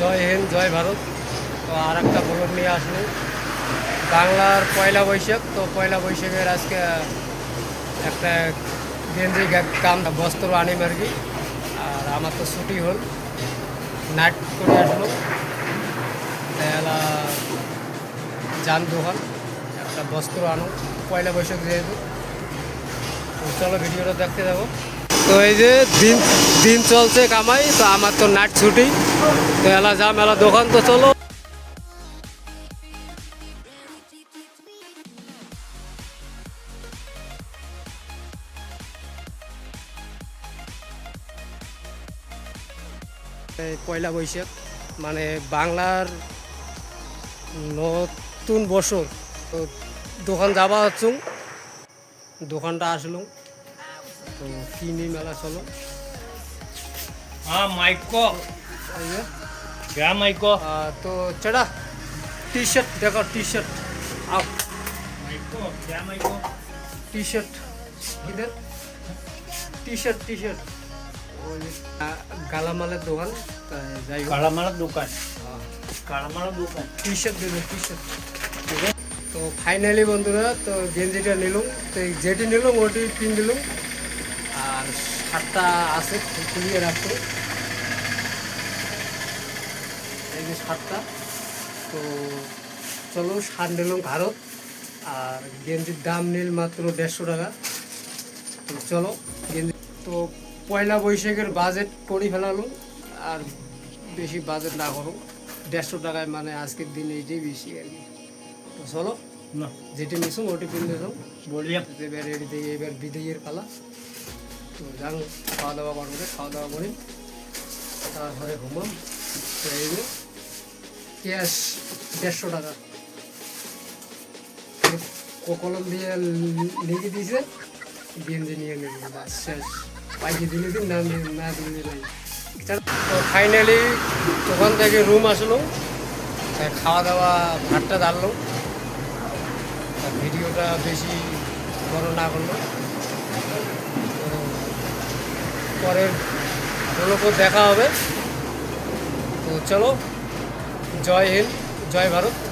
জয় হিন্দ, জয় ভারত। তো আর একটা ব্লগ নিয়ে আসলো। বাংলার পয়লা বৈশাখ, তো পয়লা বৈশাখের আজকে একটা গেঞ্জি কাম, বস্ত্র আনিম আর কি আর আমার তো ছুটি হল। নাইট করে আসলো। তাহলে যান দোকান, একটা বস্ত্র আনো। পয়লা বৈশাখ যেহেতু। চলো ভিডিওটা দেখতে যাব তো এই যে দিন দিন চলছে কামাই, তো আমার তো নাট ছুটি। মেলা যা মেলা দোকান তো চলো। পয়লা বৈশাখ মানে বাংলার নতুন বছর। তো দোকান যাবা হচ্ছু দোকানটা আসলুম তো কিনি মেলা চলো। মাইক क्या माइक को আহ, তো চড়া টি শার্ট দেখো টি শার্ট আও माइक को क्या माइक को T shirt কিদের T shirt T shirt ওই যে, আহ, গালামালের দোকান তাই যাই হোক काला माला दुकान काला माला दुकान টি শার্ট দেবে টি শার্ট তো ফাইনালি বন্ধুরা তো গেঞ্জিটা নিলাম তো এই যেটি নিলাম ওটি পিন দিলাম আর শার্টটা আছে খুলিয়ে রাখতো যে সাতটা তো চলো সার নিলাম ভারত আর গেঞ্জির দাম নিল মাত্র দেড়শো টাকা। তো চলো গেঞ্জি তো পয়লা বৈশাখের বাজেট করে ফেলালুম আর বেশি বাজেট না করো। দেড়শো টাকায় মানে আজকের দিনে এইটাই বেশি আর কি। তো চলো না। যেটি মিশুম ওটি কিনে দাও বলি এবার এটি দিয়ে এবার বিদেয়ের পালা। তো যান খাওয়া দাওয়া করবে খাওয়া দাওয়া করি তারপরে ঘুমাম তো ক্যাশ দেড়শো টাকা। কলম দিয়ে লিখে দিয়েছে গেঞ্জি নিয়ে নেবে। বাস, শেষ। পাইকে দিলে দিন, না না দিলে নাই। তো ফাইনালি ওখান থেকে রুম আসলো। খাওয়া দাওয়া ভাতটা আর ভিডিওটা বেশি বড় না করল। পরের ব্লগও দেখা হবে। তো চলো। জয় হিন্দ জয় ভারত।